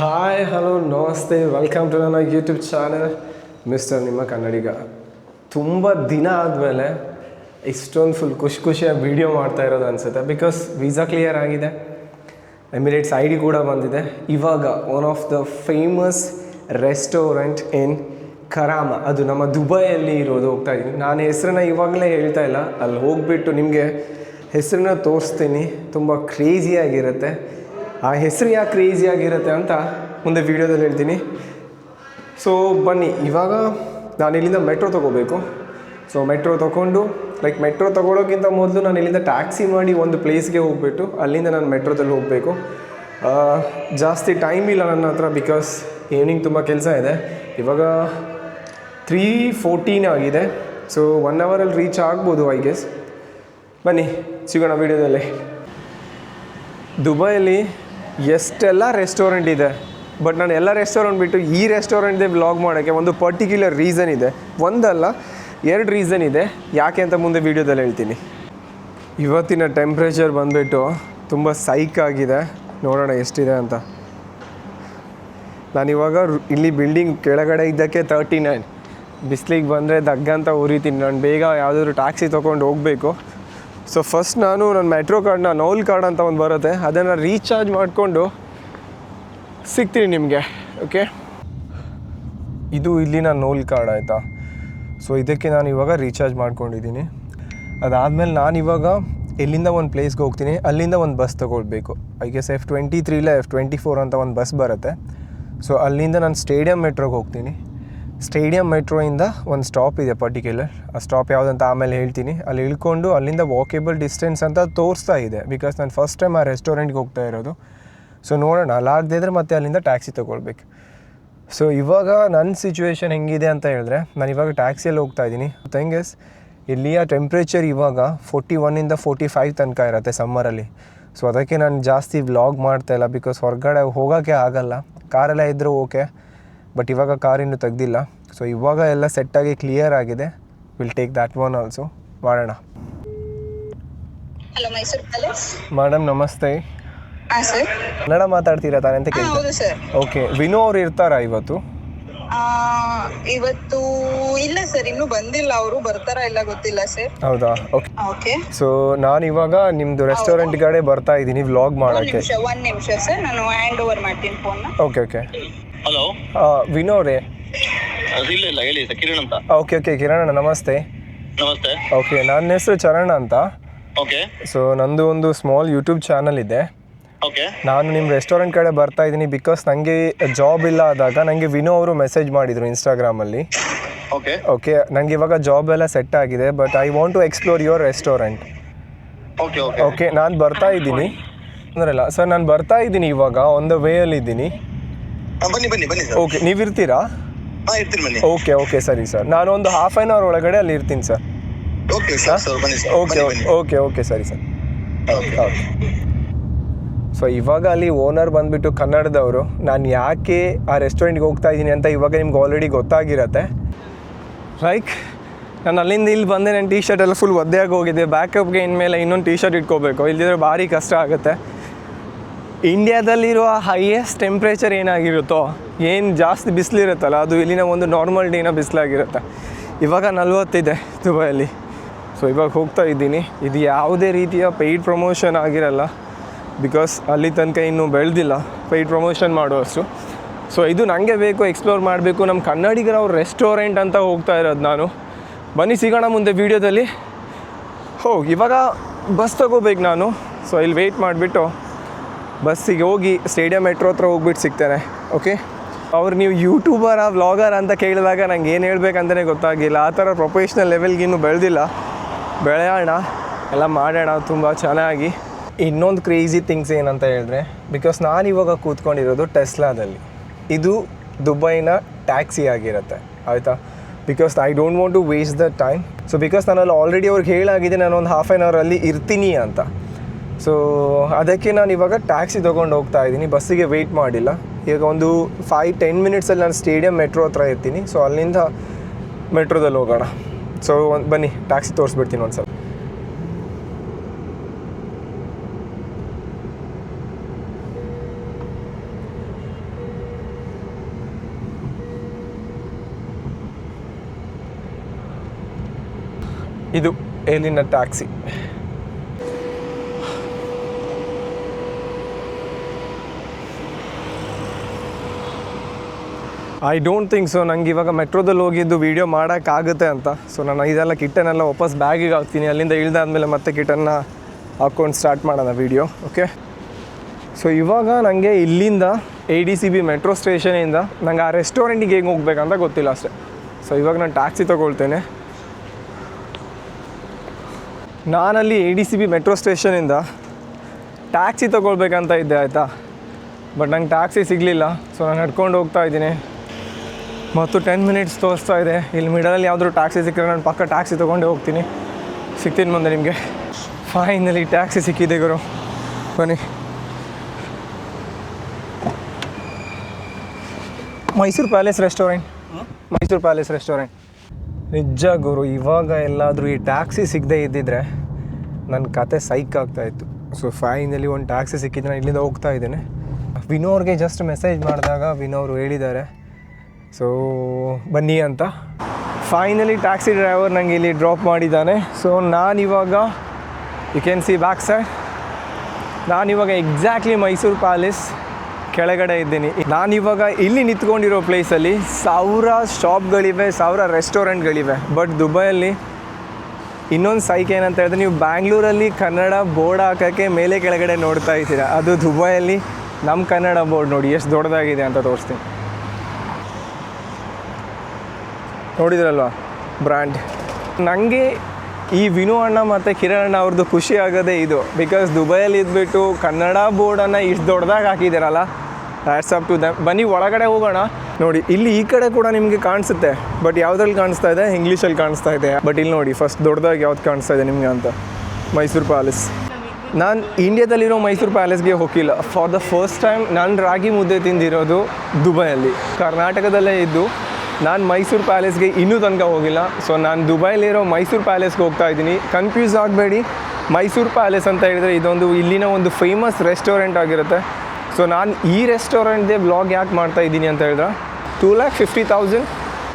Hi hello ನಮಸ್ತೆ. Welcome to ನನ್ನ YouTube channel mister Nimma Kannadiga. ತುಂಬ ದಿನ ಆದಮೇಲೆ ಇಷ್ಟೊಂದು ಫುಲ್ ಖುಷಿ ಖುಷಿಯಾಗಿ ವೀಡಿಯೋ ಮಾಡ್ತಾ ಇರೋದು ಅನಿಸುತ್ತೆ. ಬಿಕಾಸ್ ವೀಸಾ ಕ್ಲಿಯರ್ ಆಗಿದೆ. ಎಮಿರೇಟ್ಸ್ ಐ ಡಿ ಕೂಡ ಬಂದಿದೆ. ಇವಾಗ one of the famous restaurant in Karama ಅದು ನಮ್ಮ ದುಬೈಯಲ್ಲಿ ಇರೋದು, ಹೋಗ್ತಾ ಇದ್ದೀನಿ ನಾನು ಹೆಸರನ್ನ ಇವಾಗಲೇ ಹೇಳ್ತಾ ಇಲ್ಲ. ಅಲ್ಲಿ ಹೋಗ್ಬಿಟ್ಟು ನಿಮಗೆ ಹೆಸರನ್ನ ತೋರಿಸ್ತೀನಿ. ತುಂಬ ಕ್ರೇಜಿಯಾಗಿರುತ್ತೆ ಆ ಹೆಸರು ಯಾಕೆ ಕ್ರೇಜಿಯಾಗಿರುತ್ತೆ ಅಂತ ಮುಂದೆ ವೀಡಿಯೋದಲ್ಲಿ ಹೇಳ್ತೀನಿ. ಸೊ ಬನ್ನಿ, ಇವಾಗ ನಾನು ಇಲ್ಲಿಂದ ಮೆಟ್ರೋ ತೊಗೋಬೇಕು. ಸೊ ಮೆಟ್ರೋ ತೊಗೊಂಡು ಲೈಕ್ ಮೆಟ್ರೋ ತೊಗೊಳೋಕ್ಕಿಂತ ಮೊದಲು ನಾನು ಇಲ್ಲಿಂದ ಟ್ಯಾಕ್ಸಿ ಮಾಡಿ ಒಂದು ಪ್ಲೇಸ್ಗೆ ಹೋಗ್ಬಿಟ್ಟು ಅಲ್ಲಿಂದ ನಾನು ಮೆಟ್ರೋದಲ್ಲಿ ಹೋಗಬೇಕು. ಜಾಸ್ತಿ ಟೈಮ್ ಇಲ್ಲ ನನ್ನ ಹತ್ರ ಬಿಕಾಸ್ ಈವ್ನಿಂಗ್ ತುಂಬ ಕೆಲಸ ಇದೆ. ಇವಾಗ ತ್ರೀ ಫೋರ್ಟೀನ್ ಆಗಿದೆ. ಸೊ ಒನ್ ಅವರಲ್ಲಿ ರೀಚ್ ಆಗ್ಬೋದು ಐ ಗೆಸ್ ಬನ್ನಿ, ಸಿಗೋಣ ವೀಡಿಯೋದಲ್ಲಿ. ದುಬೈಯಲ್ಲಿ ಎಷ್ಟೆಲ್ಲ ರೆಸ್ಟೋರೆಂಟ್ ಇದೆ. ಬಟ್ ನಾನು ಎಲ್ಲ ರೆಸ್ಟೋರೆಂಟ್ ಬಿಟ್ಟು ಈ ರೆಸ್ಟೋರೆಂಟ್ದೇ ವ್ಲಾಗ್ ಮಾಡೋಕ್ಕೆ ಒಂದು ಪರ್ಟಿಕ್ಯುಲರ್ ರೀಸನ್ ಇದೆ. ಒಂದಲ್ಲ, ಎರಡು ರೀಸನ್ ಇದೆ. ಯಾಕೆ ಅಂತ ಮುಂದೆ ವೀಡಿಯೋದಲ್ಲಿ ಹೇಳ್ತೀನಿ. ಇವತ್ತಿನ ಟೆಂಪ್ರೇಚರ್ ಬಂದುಬಿಟ್ಟು ತುಂಬ ಸೈಕ್ ಆಗಿದೆ. ನೋಡೋಣ ಎಷ್ಟಿದೆ ಅಂತ. ನಾನಿವಾಗ ಇವಾಗ ಇಲ್ಲಿ ಬಿಲ್ಡಿಂಗ್ ಕೆಳಗಡೆ ಇದ್ದಕ್ಕೆ ತರ್ಟಿ ನೈನ್ ಬಿಸಿಲಿಗೆ ಬಂದರೆ ದಗ್ಗಂತ ಉರಿತೀನಿ ನಾನು ಬೇಗ ಯಾವುದಾದ್ರು ಟ್ಯಾಕ್ಸಿ ತೊಗೊಂಡು ಹೋಗಬೇಕು. ಸೊ ಫಸ್ಟ್ ನಾನು ನನ್ನ ಮೆಟ್ರೋ ಕಾರ್ಡ್ನ ನೌಲ್ ಕಾರ್ಡ್ ಅಂತ ಒಂದು ಬರುತ್ತೆ. ಅದನ್ನು ರೀಚಾರ್ಜ್ ಮಾಡಿಕೊಂಡು ಸಿಗ್ತೀನಿ ನಿಮಗೆ ಓಕೆ ಇದು ಇಲ್ಲಿನ ನೋಲ್ ಕಾರ್ಡ್ ಆಯಿತಾ? ಸೊ ಇದಕ್ಕೆ ನಾನು ಇವಾಗ ರೀಚಾರ್ಜ್ ಮಾಡ್ಕೊಂಡಿದ್ದೀನಿ. ಅದಾದಮೇಲೆ ನಾನು ಇವಾಗ ಎಲ್ಲಿಂದ ಒಂದು ಪ್ಲೇಸ್ಗೆ ಹೋಗ್ತೀನಿ? ಅಲ್ಲಿಂದ ಒಂದು ಬಸ್ ತೊಗೊಳ್ಬೇಕು. ಐ ಗೆಸ್ ಎಫ್ ಟ್ವೆಂಟಿ ತ್ರೀಲ ಎಫ್ ಟ್ವೆಂಟಿ ಫೋರ್ ಅಂತ ಒಂದು ಬಸ್ ಬರುತ್ತೆ. ಸೊ ಅಲ್ಲಿಂದ ನಾನು ಸ್ಟೇಡಿಯಂ ಮೆಟ್ರೋಗೆ ಹೋಗ್ತೀನಿ. ಸ್ಟೇಡಿಯಂ ಮೆಟ್ರೋಯಿಂದ ಒಂದು ಸ್ಟಾಪ್ ಇದೆ ಪರ್ಟಿಕ್ಯುಲರ್ ಆ ಸ್ಟಾಪ್ ಯಾವುದಂತ ಆಮೇಲೆ ಹೇಳ್ತೀನಿ. ಅಲ್ಲಿ ಇಳ್ಕೊಂಡು ಅಲ್ಲಿಂದ ವಾಕೇಬಲ್ ಡಿಸ್ಟೆನ್ಸ್ ಅಂತ ತೋರಿಸ್ತಾ ಇದೆ. ಬಿಕಾಸ್ ನಾನು ಫಸ್ಟ್ ಟೈಮ್ ಆ ರೆಸ್ಟೋರೆಂಟ್ಗೆ ಹೋಗ್ತಾ ಇರೋದು. ಸೊ ನೋಡೋಣ ಅಲ್ಲಾಗದೇ ಇದ್ರೆ ಮತ್ತೆ ಅಲ್ಲಿಂದ ಟ್ಯಾಕ್ಸಿ ತೊಗೊಳ್ಬೇಕು. ಸೊ ಇವಾಗ ನನ್ನ ಸಿಚುವೇಷನ್ ಹೆಂಗಿದೆ ಅಂತ ಹೇಳಿದ್ರೆ, ನಾನು ಇವಾಗ ಟ್ಯಾಕ್ಸಿಯಲ್ಲಿ ಹೋಗ್ತಾ ಇದ್ದೀನಿ. ತೆಂಗೆಸ್ ಇಲ್ಲಿಯ ಟೆಂಪ್ರೇಚರ್ ಇವಾಗ ಫೋರ್ಟಿ ಒನ್ನಿಂದ ಫೋರ್ಟಿ ಫೈವ್ ತನಕ ಇರುತ್ತೆ ಸಮ್ಮರಲ್ಲಿ ಸೊ ಅದಕ್ಕೆ ನಾನು ಜಾಸ್ತಿ ವ್ಲಾಗ್ ಮಾಡ್ತಾ ಇಲ್ಲ ಬಿಕಾಸ್ ಹೊರಗಡೆ ಹೋಗೋಕ್ಕೆ ಆಗಲ್ಲ. ಕಾರೆಲ್ಲ ಇದ್ದರೂ ಓಕೆ ಬಟ್ ಇವಾಗ ಕಾರ್ ಇನ್ನೂ ತೆಗ್ದಿಲ್ಲ. ಸೊ ಇವಾಗ ಎಲ್ಲ ಸೆಟ್ಟಾಗಿ ಕ್ಲಿಯರ್ ಆಗಿದೆ. Will take that one also ಮಾಡೋಣ. ಹಲೋ ಮೈಸೂರು ಪ್ಯಾಲೇಸ್ ಮೇಡಮ್ ನಮಸ್ತೆ. ಹಾ ಸರ್ ಕನ್ನಡ ಮಾತಾಡ್ತೀರಾ ತಾನೆ ಅಂತ ಕೇಳಿ ಹೌದು ಸರ್ ಓಕೆ ವಿನು ಅವ್ರು ಇರ್ತಾರಾ ಇವತ್ತು? ಇವತ್ತು ಇಲ್ಲ ಸರ್ ಇನ್ನೂ ಬಂದಿಲ್ಲ ಅವರು. ಬರ್ತಾರಾ ಇಲ್ಲ ಗೊತ್ತಿಲ್ಲ ಸರ್ ಹೌದಾ? ಓಕೆ ಓಕೆ ಸೊ ನಾನು ಇವಾಗ ನಿಮ್ಮದು ರೆಸ್ಟೋರೆಂಟ್ ಕಡೆ ಬರ್ತಾ ಇದ್ದೀನಿ ವ್ಲಾಗ್ ಒಂದ್ ಮಾಡೋಕ್ಕೆ ನಿಮಿಷ ಒಂದ್ ನಿಮಿಷ ಸರ್ ನಾನು ಹ್ಯಾಂಡ್ ಓವರ್ ಮಾಡ್ತೀನಿ phone okay okay hello Vino ಅವರೇ. ಇಲ್ಲ ಇಲ್ಲ ಹೇಳಿ ಸರ್ ಕಿರಣ್ ಅಂತ. ಓಕೆ ಓಕೆ ಕಿರಣ್ ನಮಸ್ತೆ. ನಮಸ್ತೆ. ಓಕೆ ನನ್ನ ಹೆಸರು ಚರಣ್ ಅಂತ. ಓಕೆ ಸೊ ನಂದು ಒಂದು ಸ್ಮಾಲ್ ಯೂಟ್ಯೂಬ್ ಚಾನಲ್ ಇದೆ. ಓಕೆ ನಾನು ನಿಮ್ಮ ರೆಸ್ಟೋರೆಂಟ್ ಕಡೆ ಬರ್ತಾ ಇದ್ದೀನಿ ಬಿಕಾಸ್ ನನಗೆ ಜಾಬ್ ಇಲ್ಲ ಆದಾಗ ನನಗೆ ವಿನೋ ಅವರು ಮೆಸೇಜ್ ಮಾಡಿದರು ಇನ್ಸ್ಟಾಗ್ರಾಮಲ್ಲಿ ಓಕೆ ಓಕೆ ನನಗೆ ಇವಾಗ ಜಾಬ್ ಎಲ್ಲ ಸೆಟ್ ಆಗಿದೆ but I want to explore your restaurant okay okay okay ನಾನು ಬರ್ತಾ ಇದ್ದೀನಿ. ಅಂದ್ರಲ್ಲ ಸರ್ ನಾನು ಬರ್ತಾ ಇದ್ದೀನಿ ಇವಾಗ ಒಂದು ದ ವೇಯಲ್ಲಿ ಇದ್ದೀನಿ. ಬನ್ನಿ ಬನ್ನಿ ಬನ್ನಿ ಸರ್. ಓಕೆ ನೀವು ಇರ್ತೀರಾ? ಹಾ ಇರ್ತೀನಿ ಬನ್ನಿ. ಓಕೆ ಓಕೆ ಸರಿ ಸರ್. ನಾನು ಒಂದು ಹಾಫ್ ಆನ್ ಅವರ್ ಒಳಗಡೆ ಅಲ್ಲಿ ಇರ್ತೀನಿ ಸರ್. ಓಕೆ ಸರ್ ಸರ್ ಬನ್ನಿ ಸರ್. ಓಕೆ ಓಕೆ ಓಕೆ ಸರಿ ಸರ್. ಓಕೆ ಓಕೆ ಸೊ ಇವಾಗ ಅಲ್ಲಿ ಓನರ್ ಬಂದುಬಿಟ್ಟು ಕನ್ನಡದವರು ನಾನು ಯಾಕೆ ಆ ರೆಸ್ಟೋರೆಂಟ್ಗೆ ಹೋಗ್ತಾ ಇದ್ದೀನಿ ಅಂತ ಇವಾಗ ನಿಮ್ಗೆ ಆಲ್ರೆಡಿ ಗೊತ್ತಾಗಿರತ್ತೆ. ಲೈಕ್ ನಾನು ಅಲ್ಲಿಂದ ಇಲ್ಲಿ ಬಂದೆ ನನ್ನ ಟೀ ಶರ್ಟ್ ಎಲ್ಲ ಫುಲ್ ಒದ್ದೆಯಾಗಿ ಹೋಗಿದೆ. ಬ್ಯಾಕಪ್ಗೆ ಇನ್ಮೇಲೆ ಇನ್ನೊಂದು ಟೀ ಶರ್ಟ್ ಇಟ್ಕೋಬೇಕು. ಇಲ್ಲದಿದ್ರೆ ಭಾರಿ ಕಷ್ಟ ಆಗುತ್ತೆ. ಇಂಡಿಯಾದಲ್ಲಿರುವ ಹೈಯೆಸ್ಟ್ ಟೆಂಪ್ರೇಚರ್ ಏನಾಗಿರುತ್ತೋ, ಏನು ಜಾಸ್ತಿ ಬಿಸಿಲಿರುತ್ತಲ್ಲ, ಅದು ಇಲ್ಲಿನ ಒಂದು ನಾರ್ಮಲ್ ಡೇನ ಬಿಸಿಲಾಗಿರುತ್ತೆ. ಇವಾಗ ನಲ್ವತ್ತಿದೆ ದುಬೈಯಲ್ಲಿ. ಸೊ ಇವಾಗ ಹೋಗ್ತಾ ಇದ್ದೀನಿ. ಇದು ಯಾವುದೇ ರೀತಿಯ ಪೇಯ್ಡ್ ಪ್ರಮೋಷನ್ ಆಗಿರಲ್ಲ ಬಿಕಾಸ್ ಅಲ್ಲಿ ತನಕ ಇನ್ನೂ ಬೆಳೆದಿಲ್ಲ. ಪೇಯ್ಡ್ ಪ್ರಮೋಷನ್ ಮಾಡುವಷ್ಟು. ಸೊ ಇದು ನನಗೆ ಬೇಕು ಎಕ್ಸ್ಪ್ಲೋರ್ ಮಾಡಬೇಕು. ನಮ್ಮ ಕನ್ನಡಿಗರ ಅವ್ರ ರೆಸ್ಟೋರೆಂಟ್ ಅಂತ ಹೋಗ್ತಾ ಇರೋದು ನಾನು. ಬನ್ನಿ, ಸಿಗೋಣ ಮುಂದೆ ವೀಡಿಯೋದಲ್ಲಿ ಹೋ ಇವಾಗ ಬಸ್ ತಗೋಬೇಕು ನಾನು. ಸೊ ಇಲ್ಲಿ ವೆಯ್ಟ್ ಮಾಡಿಬಿಟ್ಟು ಬಸ್ಸಿಗೆ ಹೋಗಿ ಸ್ಟೇಡಿಯಂ ಮೆಟ್ರೋ ಹತ್ರ ಹೋಗ್ಬಿಟ್ಟು ಸಿಗ್ತೇನೆ ಓಕೆ ಅವ್ರು ನೀವು ಯೂಟ್ಯೂಬರ ವ್ಲಾಗರ್ ಅಂತ ಕೇಳಿದಾಗ ನಂಗೆ ಏನು ಹೇಳ್ಬೇಕಂತಲೇ ಗೊತ್ತಾಗಿಲ್ಲ ಆ ಥರ ಪ್ರೊಫೆಷ್ನಲ್ ಲೆವೆಲ್ಗೆ ಇನ್ನೂ ಬೆಳೆದಿಲ್ಲ. ಬೆಳೆಯೋಣ, ಎಲ್ಲ ಮಾಡೋಣ ತುಂಬ ಚೆನ್ನಾಗಿ. ಇನ್ನೊಂದು ಕ್ರೇಜಿ ಥಿಂಗ್ಸ್ ಏನಂತ ಹೇಳಿದ್ರೆ ಬಿಕಾಸ್ ನಾನು ಇವಾಗ ಕೂತ್ಕೊಂಡಿರೋದು ಟೆಸ್ಲಾದಲ್ಲಿ ಇದು ದುಬೈನ ಟ್ಯಾಕ್ಸಿ ಆಗಿರುತ್ತೆ, ಆಯಿತಾ? Because I don't want to waste the time so because ನಾನಲ್ಲಿ ಆಲ್ರೆಡಿ ಅವ್ರಿಗೆ ಹೇಳಾಗಿದೆ ನಾನು ಒಂದು ಹಾಫ್ ಆನ್ ಅವರಲ್ಲಿ ಇರ್ತೀನಿ ಅಂತ. ಸೊ ಅದಕ್ಕೆ ನಾನು ಇವಾಗ ಟ್ಯಾಕ್ಸಿ ತೊಗೊಂಡು ಹೋಗ್ತಾ ಇದ್ದೀನಿ. ಬಸ್ಸಿಗೆ ವೆಯ್ಟ್ ಮಾಡಿಲ್ಲ. ಈಗ ಒಂದು ಫೈವ್ ಟೆನ್ ಮಿನಿಟ್ಸಲ್ಲಿ ನಾನು ಸ್ಟೇಡಿಯಂ ಮೆಟ್ರೋ ಹತ್ರ ಇರ್ತೀನಿ. ಸೊ ಅಲ್ಲಿಂದ ಮೆಟ್ರೋದಲ್ಲಿ ಹೋಗೋಣ. ಸೊ ಬನ್ನಿ ಟ್ಯಾಕ್ಸಿ ತೋರಿಸ್ಬಿಡ್ತೀನಿ ಒಂದು ಸಲ ಇದು ಎಲ್ಲಿನ taxi I don't think so ನಂಗೆ ಇವಾಗ ಮೆಟ್ರೋದಲ್ಲಿ ಹೋಗಿದ್ದು ವೀಡಿಯೋ ಮಾಡೋಕ್ಕಾಗುತ್ತೆ ಅಂತ. ಸೊ ನಾನು ಇದೆಲ್ಲ ಕಿಟ್ಟನ್ನೆಲ್ಲ ವಾಪಸ್ ಬ್ಯಾಗಿಗೆ ಹಾಕ್ತೀನಿ. ಅಲ್ಲಿಂದ ಇಳ್ದಾದ್ಮೇಲೆ ಮತ್ತೆ ಕಿಟ್ಟನ್ನು ಹಾಕ್ಕೊಂಡು ಸ್ಟಾರ್ಟ್ ಮಾಡೋಣ ವೀಡಿಯೋ ಓಕೆ ಸೊ ಇವಾಗ ನನಗೆ ಇಲ್ಲಿಂದ A D C B metro ಸ್ಟೇಷನಿಂದ ನಂಗೆ ಆ ರೆಸ್ಟೋರೆಂಟಿಗೆ ಹೇಗೆ ಹೋಗ್ಬೇಕಂತ ಗೊತ್ತಿಲ್ಲ ಅಷ್ಟೇ. ಸೊ ಇವಾಗ ನಾನು ಟ್ಯಾಕ್ಸಿ ತೊಗೊಳ್ತೇನೆ. ನಾನಲ್ಲಿ A D C B metro ಸ್ಟೇಷನಿಂದ taxi ತೊಗೊಳ್ಬೇಕಂತ ಇದ್ದೆ, ಆಯಿತಾ? ಬಟ್ ನಂಗೆ ಟ್ಯಾಕ್ಸಿ ಸಿಗಲಿಲ್ಲ. ಸೊ ನಾನು ನಡ್ಕೊಂಡು ಹೋಗ್ತಾ ಇದ್ದೀನಿ. ಮತ್ತು ಟೆನ್ ಮಿನಿಟ್ಸ್ ತೋರಿಸ್ತಾ ಇದೆ. ಇಲ್ಲಿ ಮಿಡಲಲ್ಲಿ ಯಾವ್ದಾದ್ರು ಟ್ಯಾಕ್ಸಿ ಸಿಕ್ಕರೆ ನಾನು ಪಕ್ಕ ಟ್ಯಾಕ್ಸಿ ತೊಗೊಂಡೇ ಹೋಗ್ತೀನಿ. ಸಿಗ್ತೀನಿ ಮುಂದೆ ನಿಮಗೆ. ಫೈನಲಿ ಟ್ಯಾಕ್ಸಿ ಸಿಕ್ಕಿದೆ ಗುರು. ಬನ್ನಿ. Mysuru palace restaurant. Mysuru palace restaurant. ನಿಜ ಗುರು ಇವಾಗ ಎಲ್ಲಾದರೂ ಈ ಟ್ಯಾಕ್ಸಿ ಸಿಗದೆ ಇದ್ದಿದ್ರೆ ನನ್ನ ಕತೆ ಸೈಕ್ ಆಗ್ತಾಯಿತ್ತು ಸೊ ಫೈನಲಿ ಒಂದು ಟ್ಯಾಕ್ಸಿ ಸಿಕ್ಕಿದ್ರೆ ನಾನು ಇಲ್ಲಿಂದ ಹೋಗ್ತಾ ಇದ್ದೇನೆ. ವಿನೋರ್ಗೆ ಜಸ್ಟ್ ಮೆಸೇಜ್ ಮಾಡಿದಾಗ ವಿನೋರು ಹೇಳಿದ್ದಾರೆ. ಸೊ ಬನ್ನಿ ಅಂತ. ಫೈನಲಿ ಟ್ಯಾಕ್ಸಿ ಡ್ರೈವರ್ ನನಗೆ ಇಲ್ಲಿ ಡ್ರಾಪ್ ಮಾಡಿದ್ದಾನೆ. ಸೊ ನಾನಿವಾಗ you can see back side ನಾನಿವಾಗ ಎಕ್ಸಾಕ್ಟ್ಲಿ ಮೈಸೂರು ಪ್ಯಾಲೇಸ್ ಕೆಳಗಡೆ ಇದ್ದೀನಿ. ನಾನಿವಾಗ ಇಲ್ಲಿ ನಿಂತ್ಕೊಂಡಿರೋ ಪ್ಲೇಸಲ್ಲಿ ಸಾವಿರ ಶಾಪ್ಗಳಿವೆ ಸಾವಿರ ರೆಸ್ಟೋರೆಂಟ್ಗಳಿವೆ ಬಟ್ ದುಬೈಯಲ್ಲಿ ಇನ್ನೊಂದು ಸೈಕ್ ಏನಂತ ಹೇಳಿದ್ರೆ ನೀವು ಬ್ಯಾಂಗ್ಳೂರಲ್ಲಿ ಕನ್ನಡ ಬೋರ್ಡ್ ಹಾಕೋಕ್ಕೆ ಮೇಲೆ ಕೆಳಗಡೆ ನೋಡ್ತಾ ಇದ್ದೀರಾ. ಅದು ದುಬೈಯಲ್ಲಿ ನಮ್ಮ ಕನ್ನಡ ಬೋರ್ಡ್ ನೋಡಿ, ಎಷ್ಟು ದೊಡ್ಡದಾಗಿದೆ ಅಂತ ತೋರಿಸ್ತೀನಿ. ನೋಡಿದ್ರಲ್ವಾ? ಬ್ರ್ಯಾಂಡ್. ನನಗೆ ಈ ವಿನು ಅಣ್ಣ ಮತ್ತು ಕಿರಣ್ ಅಣ್ಣ ಅವ್ರದ್ದು ಖುಷಿ ಆಗೋದೇ ಇದು. ಬಿಕಾಸ್ ದುಬೈಯಲ್ಲಿ ಇದ್ಬಿಟ್ಟು ಕನ್ನಡ ಬೋರ್ಡನ್ನು ಇಷ್ಟು ದೊಡ್ಡದಾಗಿ ಹಾಕಿದ್ದೀರಲ್ಲ? ಹ್ಯಾಟ್ಸ್ ಅಪ್ ಟು ದಮ್ ಬನ್ನಿ, ಒಳಗಡೆ ಹೋಗೋಣ. ನೋಡಿ, ಇಲ್ಲಿ ಈ ಕಡೆ ಕೂಡ ನಿಮಗೆ ಕಾಣಿಸುತ್ತೆ. ಬಟ್ ಯಾವುದ್ರಲ್ಲಿ ಕಾಣಿಸ್ತಾ ಇದೆ? ಇಂಗ್ಲೀಷಲ್ಲಿ ಕಾಣಿಸ್ತಾ ಇದೆ. ಬಟ್ ಇಲ್ಲಿ ನೋಡಿ ಫಸ್ಟ್ ದೊಡ್ಡದಾಗಿ ಯಾವ್ದು ಕಾಣಿಸ್ತಾ ಇದೆ ನಿಮಗೆ ಅಂತ. ಮೈಸೂರು ಪ್ಯಾಲೇಸ್. ನಾನು ಇಂಡಿಯಾದಲ್ಲಿರೋ ಮೈಸೂರು ಪ್ಯಾಲೇಸ್ಗೆ ಹೋಗಿಲ್ಲ. ಫಾರ್ ದ ಫಸ್ಟ್ ಟೈಮ್ ನಾನು ರಾಗಿ ಮುದ್ದೆ ತಿಂದಿರೋದು ದುಬೈಯಲ್ಲಿ. ಕರ್ನಾಟಕದಲ್ಲೇ ಇದ್ದು ನಾನು ಮೈಸೂರು ಪ್ಯಾಲೇಸ್ಗೆ ಇನ್ನೂ ತನಕ ಹೋಗಿಲ್ಲ. ಸೊ ನಾನು ದುಬೈಲಿರೋ ಮೈಸೂರು ಪ್ಯಾಲೇಸ್ಗೆ ಹೋಗ್ತಾ ಇದ್ದೀನಿ. ಕನ್ಫ್ಯೂಸ್ ಆಗಬೇಡಿ. ಮೈಸೂರು ಪ್ಯಾಲೇಸ್ ಅಂತ ಹೇಳಿದರೆ ಇದೊಂದು ಇಲ್ಲಿನ ಒಂದು ಫೇಮಸ್ ರೆಸ್ಟೋರೆಂಟ್ ಆಗಿರುತ್ತೆ. ಸೊ ನಾನು ಈ ರೆಸ್ಟೋರೆಂಟ್ದೇ ಬ್ಲಾಗ್ ಯಾಕೆ ಮಾಡ್ತಾ ಇದ್ದೀನಿ ಅಂತ ಹೇಳಿದ್ರೆ two lakh fifty thousand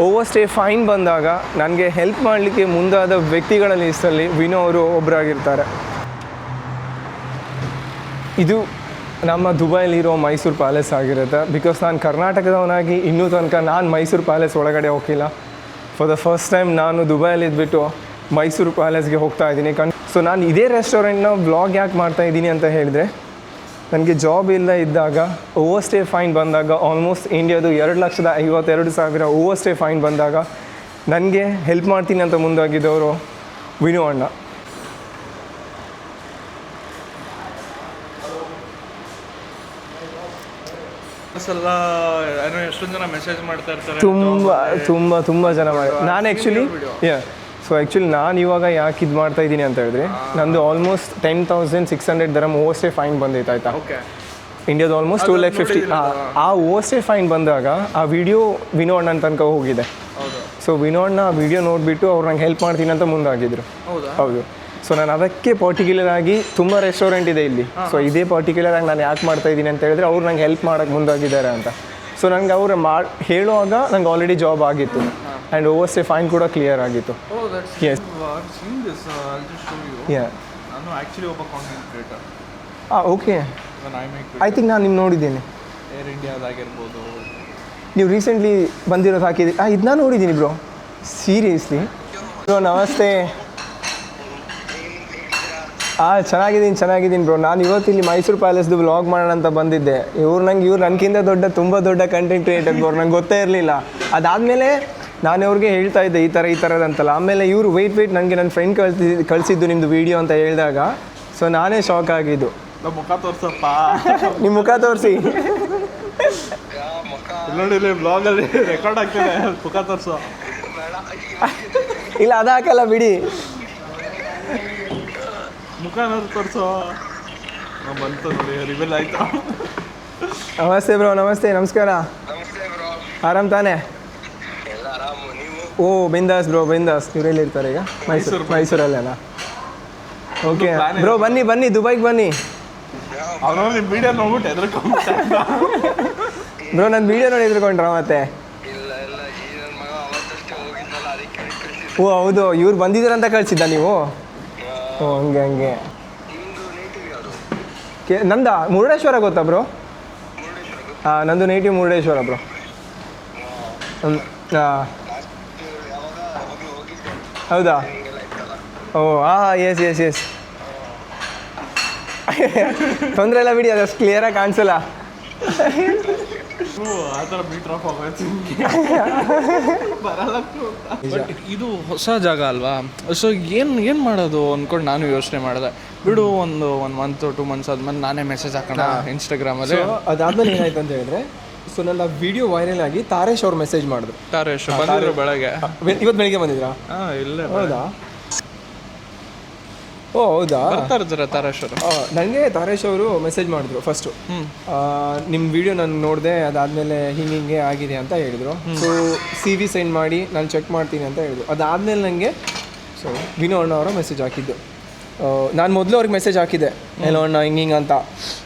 overstay fine ಬಂದಾಗ ನನಗೆ ಹೆಲ್ಪ್ ಮಾಡಲಿಕ್ಕೆ ಮುಂದಾದ ವ್ಯಕ್ತಿಗಳ ಲಿಸ್ಟಲ್ಲಿ ವಿನೋ ಅವರು ಒಬ್ಬರಾಗಿರ್ತಾರೆ ಇದು ನಮ್ಮ ದುಬೈಲಿರೋ ಮೈಸೂರು ಪ್ಯಾಲೇಸ್ ಆಗಿರುತ್ತೆ. ಬಿಕಾಸ್ ನಾನು ಕರ್ನಾಟಕದವನಾಗಿ ಇನ್ನೂ ತನಕ ನಾನು ಮೈಸೂರು ಪ್ಯಾಲೇಸ್ ಒಳಗಡೆ ಹೋಗಿಲ್ಲ ಫಾರ್ ದ ಫಸ್ಟ್ ಟೈಮ್ ನಾನು ದುಬೈಯಲ್ಲಿ ಇದ್ಬಿಟ್ಟು ಮೈಸೂರು ಪ್ಯಾಲೇಸ್ಗೆ ಹೋಗ್ತಾ ಇದ್ದೀನಿ. ಕಣ್ ಸೊ ನಾನು ಇದೇ ರೆಸ್ಟೋರೆಂಟ್ನ ಬ್ಲಾಗ್ ಯಾಕೆ ಮಾಡ್ತಾ ಇದ್ದೀನಿ ಅಂತ ಹೇಳಿದರೆ, ನನಗೆ ಜಾಬ್ ಇಲ್ಲ ಇದ್ದಾಗ ಓವರ್ ಸ್ಟೇ ಫೈನ್ ಬಂದಾಗ ಆಲ್ಮೋಸ್ಟ್ ಇಂಡಿಯಾದು ಎರಡು ಲಕ್ಷದ ಐವತ್ತೆರಡು ಸಾವಿರ ಓವರ್ ಸ್ಟೇ ಫೈನ್ ಬಂದಾಗ ನನಗೆ ಹೆಲ್ಪ್ ಮಾಡ್ತೀನಿ ಅಂತ ಮುಂದಾಗಿದ್ದವರು ವಿನು ಅಣ್ಣ. ಸಲ ಏನೋ ಎಷ್ಟೊಂದು ಜನ ಮೆಸೇಜ್ ಮಾಡ್ತಾ ಇರ್ತಾರೆ. ತುಂಬ ತುಂಬ ತುಂಬ ಜನ ಮಾಡಿ ನಾನು ಆ್ಯಕ್ಚುಲಿ ಯಾ ಸೊ ಆ್ಯಕ್ಚುಲಿ ನಾನು ಇವಾಗ ಯಾಕೆ ಇದು ಮಾಡ್ತಾ ಇದ್ದೀನಿ ಅಂತ ಹೇಳಿದ್ರೆ ನಂದು almost ten thousand six hundred dirham overstay fine ಬಂದೈತೆ ಆಯ್ತಾ? ಓಕೆ ಇಂಡಿಯಾದ ಆಲ್ಮೋಸ್ಟ್ ಟೂ ಲ್ಯಾಕ್ ಫಿಫ್ಟಿ ಆ ಓವರ್ಸ್ಟೇ ಫೈನ್ ಬಂದಾಗ ಆ ವಿಡಿಯೋ ವಿನೋ ಅಣ್ಣನ ತನಕ ಹೋಗಿದೆ. ಸೊ ವಿನೋ ಅಣ್ಣ ಆ ವಿಡಿಯೋ ನೋಡಿಬಿಟ್ಟು ಅವ್ರು ನಂಗೆ ಹೆಲ್ಪ್ ಮಾಡ್ತೀನಿ ಅಂತ ಮುಂದಾಗಿದ್ರು. ಹೌದು. ಸೊ ನಾನು ಅದಕ್ಕೆ ಪರ್ಟಿಕ್ಯುಲರ್ ಆಗಿ ತುಂಬ ರೆಸ್ಟೋರೆಂಟ್ ಇದೆ ಇಲ್ಲಿ. ಸೊ ಇದೇ ಪರ್ಟಿಕ್ಯುಲರ್ ಆಗಿ ನಾನು ಯಾಕೆ ಮಾಡ್ತಾ ಇದ್ದೀನಿ ಅಂತ ಹೇಳಿದ್ರೆ ಅವ್ರು ನಂಗೆ ಹೆಲ್ಪ್ ಮಾಡೋಕ್ಕೆ ಮುಂದಾಗಿದ್ದಾರೆ ಅಂತ. ಸೊ ನನಗೆ ಅವರು ಮಾಡಿ ಹೇಳುವಾಗ ನಂಗೆ ಆಲ್ರೆಡಿ ಜಾಬ್ ಆಗಿತ್ತು. ಆ್ಯಂಡ್ ಓವರ್ ಸ್ಟೇ ಫೈನ್ ಕೂಡ ಕ್ಲಿಯರ್ ಆಗಿತ್ತು. ಕ್ರಿಯೇಟರ್ ಹಾಂ ಓಕೆ ಐ ಥಿಂಕ್ ನಾನು ನಿಮ್ಮ ನೋಡಿದ್ದೀನಿ. ಏರ್ ಇಂಡಿಯಾದಾಗಿರ್ಬೋದು ನೀವು ರೀಸೆಂಟ್ಲಿ ಬಂದಿರೋದು ಹಾಕಿದ್ದೀರಿ ಹಾಂ ಇದನ್ನ ನೋಡಿದ್ದೀನಿ ಬ್ರೋ ಸೀರಿಯಸ್ಲಿ ಬ್ರೋ ನಮಸ್ತೆ. ಹಾಂ ಚೆನ್ನಾಗಿದ್ದೀನಿ ಚೆನ್ನಾಗಿದ್ದೀನಿ ಬ್ರೋ ನಾನು ಇವತ್ತು ಇಲ್ಲಿ ಮೈಸೂರು ಪ್ಯಾಲೇಸ್ದು ವ್ಲಾಗ್ ಮಾಡೋಣ ಅಂತ ಬಂದಿದ್ದೆ. ಇವ್ರು ನಂಗೆ ಇವ್ರು ನನಗಿಂತ ದೊಡ್ಡ ತುಂಬ ದೊಡ್ಡ ಕಂಟೆಂಟ್ ಕ್ರಿಯೇಟರ್ ಬ್ರೋ ನಂಗೆ ಗೊತ್ತೇ ಇರಲಿಲ್ಲ. ಅದಾದಮೇಲೆ ನಾನು ಅವ್ರಿಗೆ ಹೇಳ್ತಾ ಇದ್ದೆ ಈ ಥರ ಈ ಥರದಂತಲ್ಲ ಆಮೇಲೆ ಇವರು ವೆಯ್ಟ್ ವೆಯ್ಟ್ ನನಗೆ ನನ್ನ ಫ್ರೆಂಡ್ ಕಳ್ಸಿ ಕಳಿಸಿದ್ದು ನಿಮ್ಮದು ವಿಡಿಯೋ ಅಂತ ಹೇಳಿದಾಗ ಸೊ ನಾನೇ ಶಾಕ್ ಆಗಿದ್ದು. ಮುಖ ತೋರ್ಸಪ್ಪ. ನಿಮ್ಮ ಮುಖ ತೋರಿಸಿ. ನೋಡಿ ಬ್ಲಾಗಲ್ಲಿ ರೆಕಾರ್ಡ್ ಆಗ್ತಿದೆ ಮುಖ ತೋರಿಸು. ಇಲ್ಲ ಅದಾಕಲ್ಲ ಬಿಡಿ. ಮುಖ ಏನಾದ್ರು ತೋರ್ಸು. ನಾವು ಬಂತು ನೋಡಿ ರಿವೆಲ್ ಆಯ್ತಾ. ನಮಸ್ತೆ ಬ್ರೋ ನಮಸ್ತೆ ನಮಸ್ಕಾರ. ನಮಸ್ತೆ ಬ್ರೋ. ಆರಾಮ್ ತಾನೆ? ಎಲ್ಲ ಆರಾಮು ನೀವು? ಓ ಬಿಂದಾಸ್ ಬ್ರೋ ಬಿಂದಾಸ್. ಇವರೆಲ್ಲಿ ಇರ್ತಾರೆ ಈಗ? ಮೈಸೂರು ಮೈಸೂರಲ್ಲೇನಾ? ಓಕೆ ಬ್ರೋ ಬನ್ನಿ ಬನ್ನಿ ದುಬೈಗೆ ಬನ್ನಿ. ಅವನು ನಿಮ್ಮ ವಿಡಿಯೋ ನೋಡ್ಬಿಟ್ಟು ಬ್ರೋ ನನ್ನ ವೀಡಿಯೋ ನೋಡಿ ಎದ್ರುಕೊಂಡ್ರ ಮತ್ತೆ? ಓ ಹೌದು. ಇವ್ರು ಬಂದಿದ್ದೀರಂತ ಕಳಿಸಿದ್ದ ನೀವು? ಓ, ಹಂಗೆ ಹಂಗೆ. ಕೆ, ನಂದ? ಮುರುಡೇಶ್ವರ ಗೊತ್ತಾ ಬ್ರೋ? ಹಾಂ ನಂದು ನೇಟಿವ್ ಮುರುಡೇಶ್ವರ ಬ್ರೋ. ಹಾಂ ಹೌದಾ? ಓ ಹಾಂ ಎಸ್ ಎಸ್ ಎಸ್ ತೊಂದರೆ ಎಲ್ಲ ಬಿಡಿ ಅದಷ್ಟು ಕ್ಲಿಯರಾಗಿ ಕಾಣಿಸಲ್ಲ. ಆ ಥರ ಮೀಟರ್ ಆಫ್ ಆಗೋಯ್ತು. ಬರಲ್ಲ ಬಟ್ ಇದು ಹೊಸ ಜಾಗ ಅಲ್ವಾ? ಸೊ ಏನು ಏನು ಮಾಡೋದು ಅಂದ್ಕೊಂಡು ನಾನು ಯೋಚನೆ ಮಾಡಿದೆ. ಬಿಡು ಒಂದು ಒನ್ ಮಂತ್ ಟೂ ಮಂತ್ಸ್ ಆದ್ಮೇಲೆ ನಾನೇ ಮೆಸೇಜ್ ಹಾಕೋಣ ಇನ್ಸ್ಟಾಗ್ರಾಮಲ್ಲಿ ಅದಾದ್ಮೇಲೆ ಏನಾಯ್ತು ಅಂತ ಹೇಳಿದ್ರೆ ಸೊ ನನ್ನ ವಿಡಿಯೋ ವೈರಲ್ ಆಗಿ ತಾರೇಶ್ ಅವ್ರು ಮೆಸೇಜ್ ಮಾಡಿದ್ರು. ತಾರೇಶ್ ಬಂದಿದ್ರು ಬೆಳಗ್ಗೆ. ಇವತ್ತು ಬೆಳಿಗ್ಗೆ ಬಂದಿದ್ರಾ? ಹಾಂ ಇಲ್ಲೇ ಹೌದಾ? ಓ ಹೌದಾ? ಬರ್ತಾರೆ ಜರ ತಾರೇಶ್ ಅವರು. ನನಗೆ ತಾರೇಶ್ ಅವರು ಮೆಸೇಜ್ ಮಾಡಿದ್ರು ಫಸ್ಟು ನಿಮ್ಮ ವಿಡಿಯೋ ನಾನು ನೋಡಿದೆ ಅದಾದಮೇಲೆ ಹಿಂಗೆ ಹಿಂಗೆ ಆಗಿದೆ ಅಂತ ಹೇಳಿದ್ರು. ಸೊ ಸಿ ವಿ ಸೆಂಡ್ ಮಾಡಿ ನಾನು ಚೆಕ್ ಮಾಡ್ತೀನಿ ಅಂತ ಹೇಳಿದ್ರು. ಅದಾದಮೇಲೆ ನನಗೆ ಸೊ ವಿನೋ ಅಣ್ಣ ಅವರ ಮೆಸೇಜ್ ಹಾಕಿದ್ದು. ನಾನು ಮೊದಲು ಅವ್ರಿಗೆ ಮೆಸೇಜ್ ಹಾಕಿದ್ದೆ. ಎಲ್ಲೋ ಅಣ್ಣ ಹಿಂಗೆ ಹಿಂಗೆ ಅಂತ.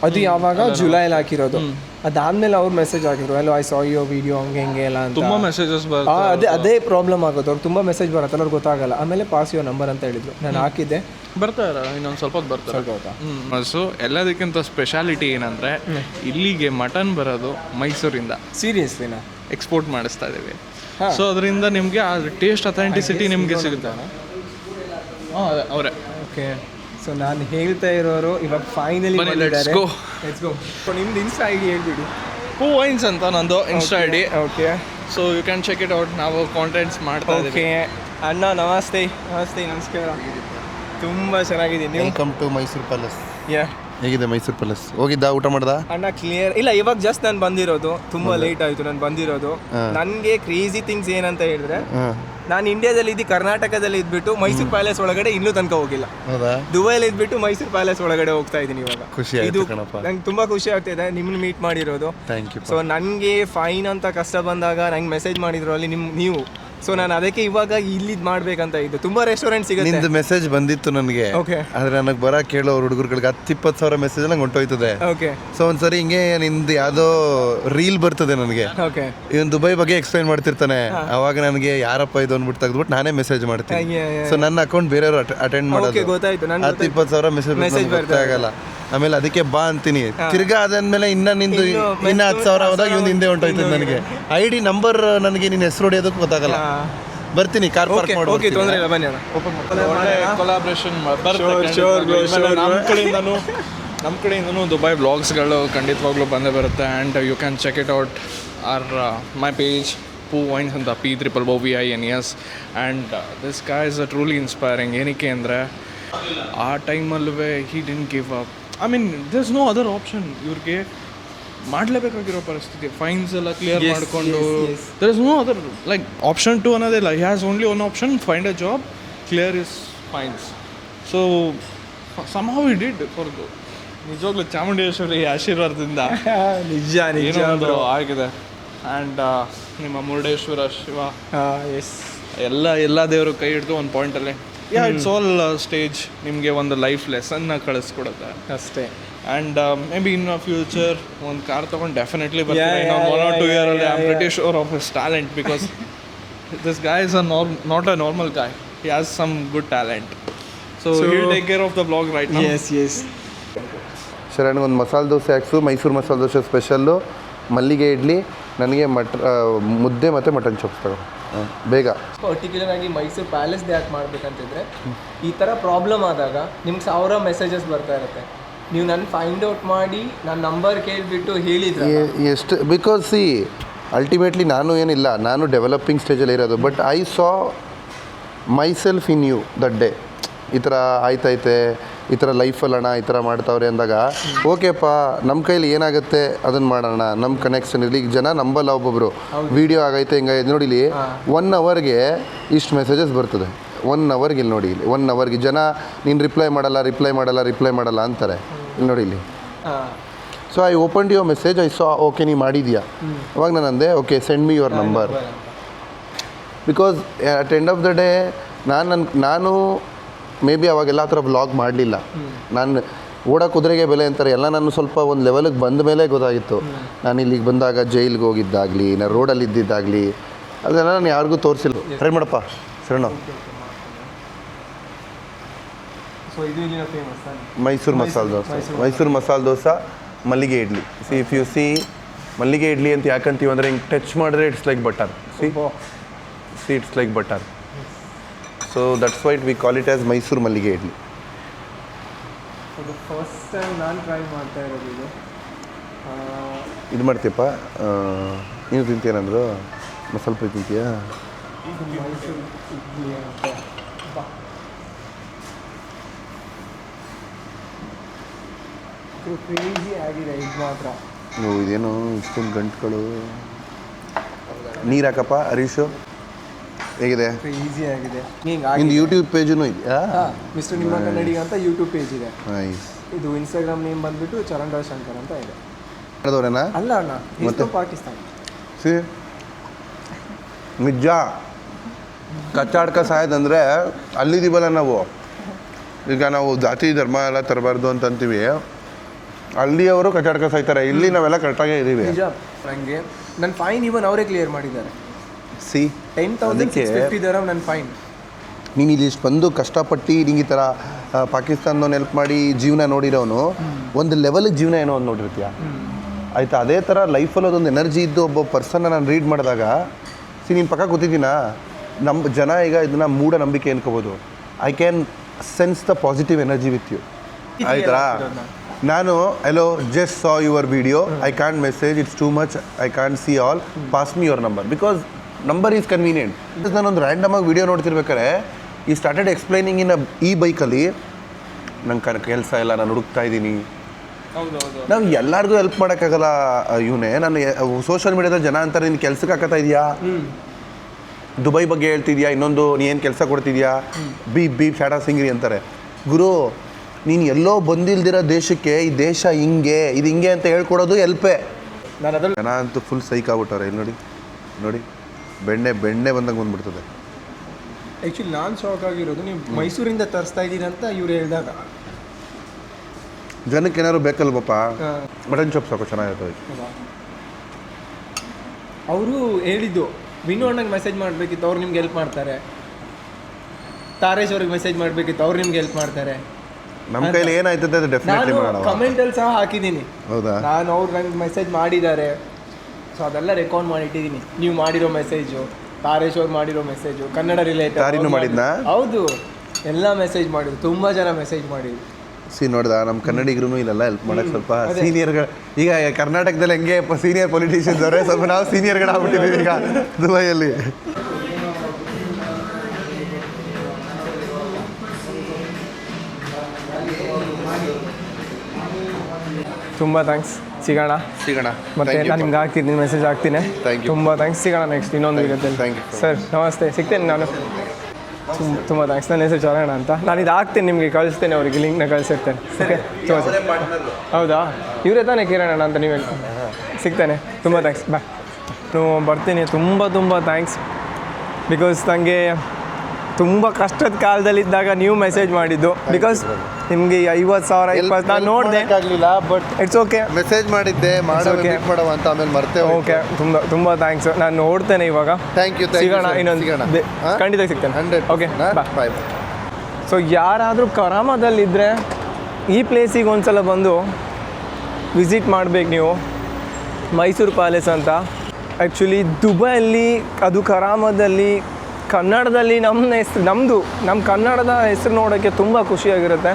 ಅದು ಯಾವಾಗ? ಜುಲೈಲಿ ಹಾಕಿರೋದು. ಅದಾದಮೇಲೆ ಅವ್ರು ಮೆಸೇಜ್ ಹಾಕಿದ್ರು. ಎಲ್ಲೋ ಐ ಸಾ ಯೋ ವಿಡಿಯೋ ಹಂಗೆ ಹಿಂಗೆ ಎಲ್ಲ ಅಂತ. ತುಂಬಾ ಮೆಸೇಜಸ್ ಅದೇ ಅದೇ ಪ್ರಾಬ್ಲಮ್ ಆಗೋದು ಅವ್ರು ತುಂಬ ಮೆಸೇಜ್ ಬರುತ್ತಲ್ಲ ಅವ್ರಿಗೆ ಗೊತ್ತಾಗಲ್ಲ. ಆಮೇಲೆ ಪಾಸ್ ಯೋ ನಂಬರ್ ಅಂತ ಹೇಳಿದ್ರು. ನಾನು ಹಾಕಿದ್ದೆ. ಬರ್ತಾರೆ ಇನ್ನೊಂದು ಸ್ವಲ್ಪ ಬರ್ತಾರೆ. ಸೊ ಎಲ್ಲದಕ್ಕಿಂತ ಸ್ಪೆಷಾಲಿಟಿ ಏನಂದ್ರೆ ಇಲ್ಲಿಗೆ ಮಟನ್ ಬರೋದು ಮೈಸೂರಿಂದ. ಸೀರಿಯಸ್ಲಿ ಎಕ್ಸ್ಪೋರ್ಟ್ ಮಾಡಿಸ್ತಾ ಇದ್ದೀವಿ ಸೊ ಅದರಿಂದ ನಿಮಗೆ ಆ ಟೇಸ್ಟ್ ಅಥೆಂಟಿಸಿಟಿ ನಿಮಗೆ ಸಿಗುತ್ತೆ. ಹಾಂ ಅವರೇ. ಓಕೆ ಸೊ ನಾನು ಹೇಳ್ತಾ ಇರೋರು ಇವಾಗ ಫೈನಲಿ ಬನ್ನಿ, let's go. ಲೆಟ್ಸ್ ಗೋ ನಿಮ್ದು ಇನ್ಸ್ಟಾ ಐ ಡಿ ಹೇಳ್ಬಿಡಿ. ಹೂ ವೈನ್ಸ್ ಅಂತ ನಂದು insta I D okay so you can check it out ನಾವು ಕಾಂಟೆಂಟ್ಸ್ ಮಾಡ್ತಾ ಓಕೆ ಇದ್ದೀವಿ ಅಣ್ಣ ನಮಸ್ತೆ. ನಮಸ್ತೆ ನಮಸ್ಕಾರ. ತುಂಬ ಚೆನ್ನಾಗಿದ್ದೀನಿ ನೀವು? Welcome to Mysuru palace ya ಹೇಗಿದೆ ಮೈಸೂರು ಪ್ಯಾಲೇಸ್ ಹೋಗಿದ್ದ ಊಟ ಮಾಡ್ದ? ಅಣ್ಣ ಕ್ಲಿಯರ್ ಇಲ್ಲ ಇವಾಗ ಜಸ್ಟ್ ನಾನು ಬಂದಿರೋದು. ತುಂಬ ಲೇಟ್ ಆಯಿತು ನಾನು ಬಂದಿರೋದು. ನನಗೆ ಕ್ರೇಜಿ ಥಿಂಗ್ಸ್ ಏನಂತ ಹೇಳಿದ್ರೆ ನಾನು ಇಂಡಿಯಾದಲ್ಲಿ ಇದ್ದು ಕರ್ನಾಟಕದಲ್ಲಿ ಇದ್ಬಿಟ್ಟು ಮೈಸೂರು ಪ್ಯಾಲೇಸ್ ಒಳಗಡೆ ಇನ್ನೂ ತನಕ ಹೋಗಿಲ್ಲ. ಹೌದಾ? ದುಬೈಲಿ ಇದ್ಬಿಟ್ಟು ಮೈಸೂರು ಪ್ಯಾಲೇಸ್ ಒಳಗಡೆ ಹೋಗ್ತಾ ಇದ್ದೀನಿ ಇವಾಗ. ಖುಷಿ ಆಯ್ತು ಇದು ಕಣಪ್ಪ. ನಂಗೆ ತುಂಬಾ ಖುಷಿ ಆಗ್ತಿದೆ ನಿಮ್ಮನ್ನ ಮೀಟ್ ಮಾಡಿರೋದು. ಥ್ಯಾಂಕ್ ಯು ಸೊ ನನಗೆ ಫೈನ್ ಅಂತ ಕಷ್ಟ ಬಂದಾಗ ನಂಗೆ ಮೆಸೇಜ್ ಮಾಡಿದ್ರು ಅಲ್ಲಿ ನಿಮ್ ನೀವು? ಸೊ ನಾನು ಅದಕ್ಕೆ ಇವಾಗ ಇಲ್ಲಿದ್ ಮಾಡ್ಬೇಕಂತ ಇದ್ದು. ತುಂಬಾ ರೆಸ್ಟೋರೆಂಟ್ ಸಿಗುತ್ತೆ. ನಿಂದು ಮೆಸೇಜ್ ಬಂದಿತ್ತು ನನಗೆ. ಓಕೆ ಆದ್ರೆ ನನಗೆ ಬರ ಕೇಳೋ ಹುಡುಗರುಗಳಿಗೆ ಹತ್ತು ಇಪ್ಪತ್ತು ಸಾವಿರ ಮೆಸೇಜ್ ನಂಗೆ ಹೊಂಟೋಯ್ತದೆ. ಓಕೆ ಸೊ ಒಂದ್ಸರಿ ಹಿಂಗೆ ನಿಂದು ಯಾವುದೋ ರೀಲ್ ಬರ್ತದೆ ನನಗೆ. ಓಕೆ ಇವನ್ ದುಬೈ ಬಗ್ಗೆ ಎಕ್ಸ್ಪ್ಲೈನ್ ಮಾಡ್ತಿರ್ತಾನೆ. ಅವಾಗ ನನಗೆ ಯಾರಪ್ಪ ಇದು ಅಂದ್ಬಿಟ್ಟು ತೆಗೆದ್ಬಿಟ್ಟು ನಾನೇ ಮೆಸೇಜ್ ಮಾಡ್ತೀನಿ. ಸೊ ನನ್ನ ಅಕೌಂಟ್ ಬೇರೆಯವರು ಅಟೆಂಡ್ ಓಕೆ ಮಾಡೋದು. ಗೊತ್ತಾಯ್ತು. ನನ್ಗೆ ಹತ್ತು ಇಪ್ಪತ್ತು ಸಾವಿರ ಮೆಸೇಜ್ Message ಗೊತ್ತೇ ಆಗಲ್ಲ ಆಮೇಲೆ ಅದಕ್ಕೆ ಬಾ ಅಂತೀನಿ. ತಿರ್ಗಾ ಅದಾದ್ಮೇಲೆ ಇನ್ನ ನಿಂದು ಇನ್ನು ಇನ್ನ ಹತ್ತು ಸಾವಿರ ಹೋದಾಗ ಇವ್ನು ಹಿಂದೆ ಹೊಂಟೋಯ್ತದೆ ನನಗೆ. ಐ ಡಿ ನಂಬರ್ ನನಗೆ ನಿನ್ನ ಹೆಸರು ಹೊಡೆಯೋದಕ್ಕೆ ಗೊತ್ತಾಗಲ್ಲ. ಬರ್ತೀನಿ ಕಾರ್ ಪಾರ್ಕ್ ಓಕೆ ಮಾಡಿ ಓಕೆ ತೊಂದರೆ ಇಲ್ಲ ಬನ್ನಿ ಅಣ್ಣ. ಒಳ್ಳೆ ಕೊಲಾಬ್ರೇಷನ್ ನಮ್ಮ ಕಡೆಯಿಂದನು ನಮ್ಮ ಕಡೆಯಿಂದನು ದುಬೈ ವ್ಲಾಗ್ಸ್ಗಳು ಖಂಡಿತವಾಗ್ಲೂ ಬಂದೇ ಬರುತ್ತೆ. And you can check it out or my page poo vines ಅಂತ P triple O V I N S and this guy is a truly inspiring ಏನಕ್ಕೆ ಅಂದರೆ ಆ ಟೈಮಲ್ಲೂ he didn give up I mean this no other option ಇವ್ರಿಗೆ ಮಾಡಲೇಬೇಕಾಗಿರೋ ಪರಿಸ್ಥಿತಿ. Fines ಎಲ್ಲ clear ಮಾಡಿಕೊಂಡು. There is no other like option to ಅನ್ನೋದಿಲ್ಲ he has only one option find a job clear is fines so somehow he did for ನಿಜವಾಗ್ಲೂ ಚಾಮುಂಡೇಶ್ವರಿ ಆಶೀರ್ವಾದದಿಂದ ನಿಜ ನಿಜ ಆಗಿದೆ. ಆ್ಯಂಡ್ ನಿಮ್ಮ ಮುರುಡೇಶ್ವರ ಶಿವ. ಎಸ್ ಎಲ್ಲ ಎಲ್ಲ ದೇವರು ಕೈ ಹಿಡಿದು ಒಂದು ಪಾಯಿಂಟಲ್ಲಿ ಯಾ ಇಟ್ಸ್ ಆಲ್ ಸ್ಟೇಜ್ ನಿಮಗೆ ಒಂದು ಲೈಫ್ ಲೆಸನ್ನ ಕಳಿಸ್ಕೊಡುತ್ತೆ. ಅಷ್ಟೇ. And may be in future ಒಂದು ಕಾರ್ ತೊಗೊಂಡು ಡೆಫಿನೆಟ್ಲಿ ಬರ್ತೀನಿ ಇನ್ನೊಂದು one or two yeah. Pretty sure of his talent because this guy is a nor not a normal guy he has some good talent so will take care of the blog right yes yes sir ನನಗೆ ಒಂದು ಮಸಾಲೆ ದೋಸೆ ಹಾಕ್ಸು Mysuru masala dosa special ಮಲ್ಲಿಗೆ ಇಡ್ಲಿ ನನಗೆ ಮಟ್ ಮುದ್ದೆ ಮತ್ತು mutton chops ತಗೋ. ಹಾಂ ಬೇಗ. ಪರ್ಟಿಕ್ಯುಲರ್ ಆಗಿ ಮೈಸೂರು ಪ್ಯಾಲೇಸ್ ಯಾಕೆ ಮಾಡ್ಬೇಕಂತಿದ್ರೆ ಈ ಥರ ಪ್ರಾಬ್ಲಮ್ ಆದಾಗ ನಿಮ್ಗೆ ಸಾವಿರ ಮೆಸೇಜಸ್ ಬರ್ತಾ ಇರುತ್ತೆ. ನೀವು ನನ್ನ ಫೈಂಡ್ ಔಟ್ ಮಾಡಿ ನನ್ನ ನಂಬರ್ ಕೇಳಿಬಿಟ್ಟು ಹೇಳಿದ್ರೆ ಎಷ್ಟು ಬಿಕಾಸ್ ಸಿ ಅಲ್ಟಿಮೇಟ್ಲಿ ನಾನು ಏನಿಲ್ಲ ನಾನು ಡೆವಲಪಿಂಗ್ ಸ್ಟೇಜಲ್ಲಿ ಇರೋದು but I saw myself in you that day ಈ ಥರ ಆಯ್ತೈತೆ ಈ ಥರ ಲೈಫಲ್ಲಿ ಅಣ್ಣ ಈ ಥರ ಮಾಡ್ತಾವ್ರೆ ಅಂದಾಗ ಓಕೆಪ್ಪ ನಮ್ಮ ಕೈಲಿ ಏನಾಗುತ್ತೆ ಅದನ್ನು ಮಾಡೋಣ ನಮ್ಮ ಕನೆಕ್ಷನ್ ಇರಲಿ. ಈಗ ಜನ ನಂಬಲ್ಲ ಒಬ್ಬೊಬ್ಬರು ವೀಡಿಯೋ ಆಗೈತೆ ಹಿಂಗೈತೆ ನೋಡಿ ಇಲ್ಲಿ ಒನ್ ಅವರ್ಗೆ ಇಷ್ಟು ಮೆಸೇಜಸ್ ಬರ್ತದೆ. ಒನ್ ಅವರ್ಗೆ ಇಲ್ಲಿ ನೋಡಿ ಇಲ್ಲಿ ಒನ್ ಅವರ್ಗೆ ಜನ ನೀನು ರಿಪ್ಲೈ ಮಾಡಲ್ಲ ರಿಪ್ಲೈ ಮಾಡಲ್ಲ ರಿಪ್ಲೈ ಮಾಡಲ್ಲ ಅಂತಾರೆ. ಇಲ್ಲಿ ನೋಡಿ ಇಲ್ಲಿ. So I open your message I saw okay ನೀ ಮಾಡಿದ್ಯಾ? ಅವಾಗ ನಾನು ಅಂದೆ okay send me your number because at end of the day ನಾನು ನನ್ನ ನಾನು ಮೇ ಬಿ ಅವಾಗೆಲ್ಲ ಥರ ವ್ಲಾಗ್ ಮಾಡಲಿಲ್ಲ. ನಾನು ಓಡ ಕುದುರೆಗೆ ಬೆಲೆ ಅಂತಾರೆ, ಎಲ್ಲ ನಾನು ಸ್ವಲ್ಪ ಒಂದು ಲೆವೆಲಿಗೆ ಬಂದ ಮೇಲೆ ಗೊತ್ತಾಗಿತ್ತು. ನಾನು ಇಲ್ಲಿಗೆ ಬಂದಾಗ ಜೈಲಿಗೆ ಹೋಗಿದ್ದಾಗಲಿ ನಾನು ರೋಡಲ್ಲಿ ಇದ್ದಿದ್ದಾಗಲಿ ಅದೆಲ್ಲ ನಾನು ಯಾರಿಗೂ ತೋರಿಸಿಲ್ಲ. ಟ್ರೈ ಮಾಡಪ್ಪ? ಶರಣು ಸೊ ಇದು ಇಲ್ಲಿನ famous Mysuru masala dosa. Mysuru masala dosa mallige idli. See if you see mallige idli ಅಂತ ಯಾಕಂತೀವಿ ಅಂದರೆ ಹಿಂಗೆ ಟಚ್ ಮಾಡಿದ್ರೆ it's like butter see see it's like butter so that's why we call it as Mysuru mallige idli. First time ನಾನು try ಮಾಡ್ತಾ ಇರೋದು ಇದು. ಇದು ಮಾಡ್ತೀಯಪ್ಪ. ಆ, ಮಸಾಲ ತಿಂತೀಯನಂದ್ರು ಮಸಾಲೆ ಪುರಿ ತಿಂತೀಯಾ ಇದು ಮೈಸೂರು ಇಡ್ಲಿ ಅಂತ ಬಾ ಕ್ರೇಜಿ ಆಗಿದೆ ಇದು ಮಾತ್ರ. ನೀವು ಇದೇನು ಇಷ್ಟೊಂದು ಗಂಟುಗಳು. ನೀರು ಹಾಕಪ್ಪ ಹರೀಶು? ಹೇಗಿದೆ? ಈಸಿ ಆಗಿದೆ. ನಿಂದು ಯೂಟ್ಯೂಬ್ ಪೇಜೂ ಇದೆಯಾ ಮಿಸ್ಟರ್ ನಿಮ್ಮ ಕನ್ನಡಿಗ ಅಂತ ಯೂಟ್ಯೂಬ್ ಪೇಜ್ ಇದೆ. ಇದು ಇನ್ಸ್ಟಾಗ್ರಾಮ್ ನೇಮ್ ಬಂದ್ಬಿಟ್ಟು ಚರಣ್ ರಾವ್ ಶಂಕರ್ ಅಂತ ಇದೆ. ಮಾಡಿದವ್ರೇನಾ ಅಲ್ಲ ಅಣ್ಣ ಮತ್ತೆ? ಪಾಕಿಸ್ತಾನ. ಸಿ? ನಿಜ. ಕಚ್ಚಾಡ್ಕ ಸಾಯೋದಂದರೆ ಅಲ್ಲಿದ್ದೀವಲ್ಲ ನಾವು. ಈಗ ನಾವು ಜಾತಿ ಧರ್ಮ ಎಲ್ಲ ತರಬಾರ್ದು ಅಂತ ಅಂತೀವಿ. ಅಲ್ಲಿಯವರು ಕಚಾಟಕ ಸಾಯ್ತಾರೆ. ಇಲ್ಲಿ ನಾವೆಲ್ಲ ಕರೆಕ್ಟಾಗೇ ಇದ್ದೀವಿ. ನಿಜ ನನಗೆ ನನ್ನ ಫೈನ್ ಇವನ್ ಅವರೇ ಕ್ಲಿಯರ್ ಮಾಡಿದ್ದಾರೆ. ಸಿ. ಟೆನ್ ತೌಸಂಡ್ ಅದಕ್ಕೆ- ಸಿಕ್ಸ್ ಫಿಫ್ಟಿ ದರಮ್ ನನ್ನ ಫೈನ್ ನೀನು ಇಲ್ಲಿ ಇಷ್ಟು ಬಂದು ಕಷ್ಟಪಟ್ಟು ನಿಂಗೆ ಈ ಥರ ಪಾಕಿಸ್ತಾನದವ್ನು ಹೆಲ್ಪ್ ಮಾಡಿ ಜೀವನ ನೋಡಿರೋನು ಒಂದು ಲೆವೆಲಿಗೆ ಜೀವನ ಏನೋ ಒಂದು ನೋಡಿರ್ತೀಯ? ಆಯಿತಾ? ಅದೇ ಥರ ಲೈಫಲ್ಲಿ ಅದೊಂದು ಎನರ್ಜಿ ಇದ್ದು ಒಬ್ಬ ಪರ್ಸನ್ನ ನಾನು ರೀಡ್ ಮಾಡಿದಾಗ ಸಿ ನೀನು ಪಕ್ಕ ಗೊತ್ತಿದ್ದೀನಾ ನಮ್ಮ ಜನ ಈಗ ಇದನ್ನ ಮೂಢ ನಂಬಿಕೆ ಅನ್ಕೋಬೋದು. I can sense the positive energy with you ಆಯ್ತಾ? ನಾನು hello just saw your video I can message it's too much I can see all pass me your number because number is convenient ನಾನೊಂದು random ಆಗಿ video ನೋಡ್ತಿರ್ಬೇಕಾದ್ರೆ ಈ started explaining ಇನ್ ಈ ಬೈಕಲ್ಲಿ ನಂಗೆ ಕನ ಕೆಲಸ ಇಲ್ಲ ನಾನು ಹುಡುಕ್ತಾ ಇದ್ದೀನಿ. ನಾವು ಎಲ್ಲರಿಗೂ ಹೆಲ್ಪ್ ಮಾಡೋಕ್ಕಾಗಲ್ಲ ಇವನೇ. ನಾನು ಸೋಷಿಯಲ್ ಮೀಡಿಯಾದಲ್ಲಿ ಜನ ಅಂತಾರೆ ನಿನ್ನ ಕೆಲ್ಸಕ್ಕೆ ಹಾಕತ್ತಾ ಇದೆಯಾ? ದುಬೈ ಬಗ್ಗೆ ಹೇಳ್ತಿದ್ಯಾ? ಇನ್ನೊಂದು ನೀ ಏನು ಕೆಲಸ ಕೊಡ್ತಿದ್ಯಾ? ಬಿ ಬಿ ಶಾಡಾ ಸಿಂಗ್ರಿ ಅಂತಾರೆ. ಗುರು ನೀನು ಎಲ್ಲೋ ಬಂದಿಲ್ದಿರೋ ದೇಶಕ್ಕೆ ಈ ದೇಶ ಹಿಂಗೆ ಇದು ಹಿಂಗೆ ಅಂತ ಹೇಳ್ಕೊಡೋದು ಎಲ್ಪೇ. ನಾನು ಅದ್ರಲ್ಲಿ ಜನ ಅಂತೂ ಫುಲ್ ಸೈಕ್ ಆಗ್ಬಿಟ್ಟವ್ರೆ. ಇಲ್ಲಿ ನೋಡಿ ನೋಡಿ ಬೆಣ್ಣೆ ಬೆಣ್ಣೆ ಬಂದಂಗೆ ಬಂದ್ಬಿಡ್ತದೆ. ಆ್ಯಕ್ಚುಲಿ ನಾನು ಶಾಕ್ ಆಗಿರೋದು ನೀವು ಮೈಸೂರಿಂದ ತರಿಸ್ತಾ ಇದ್ದೀರಿ ಅಂತ ಇವ್ರು ಹೇಳಿದಾಗ. ಜನಕ್ಕೆ ಏನಾದ್ರು ಬೇಕಲ್ವಪ್ಪ ಮಟನ್ ಚಾಪ್ ಸಾಕು ಚೆನ್ನಾಗಿರ್ತದೆ ಅವರು ಹೇಳಿದ್ದು ವಿನು ಅಣ್ಣಗೆ ಮೆಸೇಜ್ ಮಾಡಬೇಕಿತ್ತು ಅವ್ರು ನಿಮ್ಗೆ ಹೆಲ್ಪ್ ಮಾಡ್ತಾರೆ. ತಾರೇಶ್ ಅವ್ರಿಗೆ ಮೆಸೇಜ್ ಮಾಡಬೇಕಿತ್ತು ಅವ್ರು ನಿಮ್ಗೆ ಹೆಲ್ಪ್ ಮಾಡ್ತಾರೆ. ನಮ್ಮ ಕೈಯಲ್ಲಿ ಏನಾಯ್ತದೆ ಅದು ಡೆಫಿನೆಟ್ಲಿ ನಾನು ಮಾಡೋಣ ಕಮೆಂಟಲ್ಲಿ ಸಹ ಹಾಕಿದ್ದೀನಿ. ಹೌದಾ? ನಾನು ಅವ್ರು ನಂಗೆ ಮೆಸೇಜ್ ಮಾಡಿದ್ದಾರೆ. ಸೊ ಅದೆಲ್ಲ ರೆಕಾರ್ಡ್ ಮಾಡಿ ಇಟ್ಟಿದ್ದೀನಿ ನೀವು ಮಾಡಿರೋ ಮೆಸೇಜು ತಾರೇಶ್ ಅವ್ರು ಮಾಡಿರೋ ಮೆಸೇಜು ಕನ್ನಡ ರಿಲೇಟೆಡ್ ತಾರಿನೂ ಮಾಡಿದ್ನಾ? ಹೌದು. ಎಲ್ಲ ಮೆಸೇಜ್ ಮಾಡಿದ್ರು. ತುಂಬ ಜನ ಮೆಸೇಜ್ ಮಾಡಿದ್ರು. ಸಿ ನೋಡ್ದ ನಮ್ಮ ಕನ್ನಡಿಗರು ಇಲ್ಲೆಲ್ಲ ಹೆಲ್ಪ್ ಮಾಡಕ್ಕೆ ಸ್ವಲ್ಪ. ಸೀನಿಯರ್ಗಳು ಈಗ ಕರ್ನಾಟಕದಲ್ಲಿ ಹೆಂಗೆ ಸೀನಿಯರ್ ಪೊಲಿಟಿಷಿಯನ್ಸ್ ಅವರೇ ಸ್ವಲ್ಪ ನಾವು ಸೀನಿಯರ್ಗಳಾಗ್ಬಿಟ್ಟಿದ್ದೀವಿ ಈಗ ದುಬೈಯಲ್ಲಿ. ತುಂಬ ಥ್ಯಾಂಕ್ಸ್ ಸಿಗೋಣ. ಸಿಗೋಣ. ಮತ್ತೆ ನಾನು ನಿಮ್ಗೆ ಹಾಕ್ತೀನಿ ಮೆಸೇಜ್ ಹಾಕ್ತೀನಿ. Thank you. ತುಂಬ ಥ್ಯಾಂಕ್ಸ್ ಸಿಗೋಣ ನೆಕ್ಸ್ಟ್ ಇನ್ನೊಂದು ಇರುತ್ತೆ Thank you ಸರ್ ನಮಸ್ತೆ. ಸಿಗ್ತೇನೆ ನಾನು. ತುಂಬ ತುಂಬ ಥ್ಯಾಂಕ್ಸ್ ನನ್ನ ಹೆಸರು ಚರಣ ಅಂತ. ನಾನು ಇದು ಹಾಕ್ತೀನಿ ನಿಮಗೆ ಕಳಿಸ್ತೇನೆ ಅವರಿಗೆ ಲಿಂಕ್ನ ಕಳಿಸಿರ್ತೇನೆ. ಓಕೆ ತುಂಬ ಹೌದಾ? ಇವರೇ ತಾನೇ ಕಿರಣ ಅಂತ ನೀವು ಸಿಗ್ತೇನೆ. ತುಂಬ ಥ್ಯಾಂಕ್ಸ್ ಬಾಯ್ ನೀವು ಬರ್ತೀನಿ. ತುಂಬ ತುಂಬ ಥ್ಯಾಂಕ್ಸ್ ಬಿಕಾಸ್ ನನಗೆ ತುಂಬ ಕಷ್ಟದ ಕಾಲದಲ್ಲಿದ್ದಾಗ ನೀವು ಮೆಸೇಜ್ ಮಾಡಿದ್ದು. ಬಿಕಾಸ್ ನಿಮಗೆ ಐವತ್ತು ಸಾವಿರ ಇಪ್ಪತ್ತು ನಾನು ನೋಡಿದೆ. ಆಗಲಿಲ್ಲ ಬಟ್ ಇಟ್ಸ್ ಓಕೆ ಮೆಸೇಜ್ ಮಾಡಿದ್ದೆ ಮಾಡೋ okay. ಮೀಟ್ ಮಾಡುವ ಅಂತ ಆಮೇಲೆ ಮರ್ತೆ ಓಕೆ ತುಂಬ ತುಂಬ ಥ್ಯಾಂಕ್ಸ್ ನಾನು ನೋಡ್ತೇನೆ ಇವಾಗ. ಥ್ಯಾಂಕ್ ಯು ಸಿಗೋಣ ಇನ್ನೊಂದು ಸಿಗೋಣ. ಖಂಡಿತ ಸಿಗ್ತೇನೆ. ಹಂಡ್ರೆಡ್ ಓಕೆ ಬಾಯ್ ಸೊ ಯಾರಾದರೂ ಕರಾಮದಲ್ಲಿದ್ದರೆ ಈ ಪ್ಲೇಸಿಗೆ ಒಂದ್ಸಲ ಬಂದು ವಿಸಿಟ್ ಮಾಡಬೇಕು ನೀವು. ಮೈಸೂರು ಪ್ಯಾಲೇಸ್ ಅಂತ. ಆ್ಯಕ್ಚುಲಿ ದುಬೈಯಲ್ಲಿ ಅದು ಕರಾಮದಲ್ಲಿ ಕನ್ನಡದಲ್ಲಿ ನಮ್ಮ ಹೆಸ್ರು ನಮ್ಮದು ನಮ್ಮ ಕನ್ನಡದ ಹೆಸರು ನೋಡೋಕ್ಕೆ ತುಂಬ ಖುಷಿಯಾಗಿರುತ್ತೆ.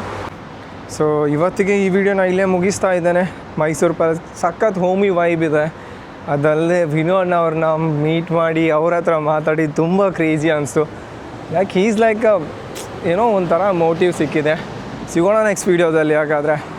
ಸೊ ಇವತ್ತಿಗೆ ಈ ವಿಡಿಯೋನ ಇಲ್ಲೇ ಮುಗಿಸ್ತಾ ಇದ್ದೇನೆ. ಮೈಸೂರು ಪ್ಯಾಲೇಸ್ ಸಖತ್ ಹೋಮಿ ವೈಬ್ ಇದೆ. ಅದಲ್ಲದೆ ವಿನೋ ಅಣ್ಣ ಅವ್ರನ್ನ ಮೀಟ್ ಮಾಡಿ ಅವ್ರ ಹತ್ರ ಮಾತಾಡಿ ತುಂಬ ಕ್ರೇಜಿ ಅನಿಸ್ತು. ಯಾಕೆ ಈಸ್ ಲೈಕ್ ಏನೋ ಒಂಥರ ಮೋಟಿವ್ ಸಿಕ್ಕಿದೆ. ಸಿಗೋಣ ನೆಕ್ಸ್ಟ್ ವೀಡಿಯೋದಲ್ಲಿ ಹಾಗಾದರೆ.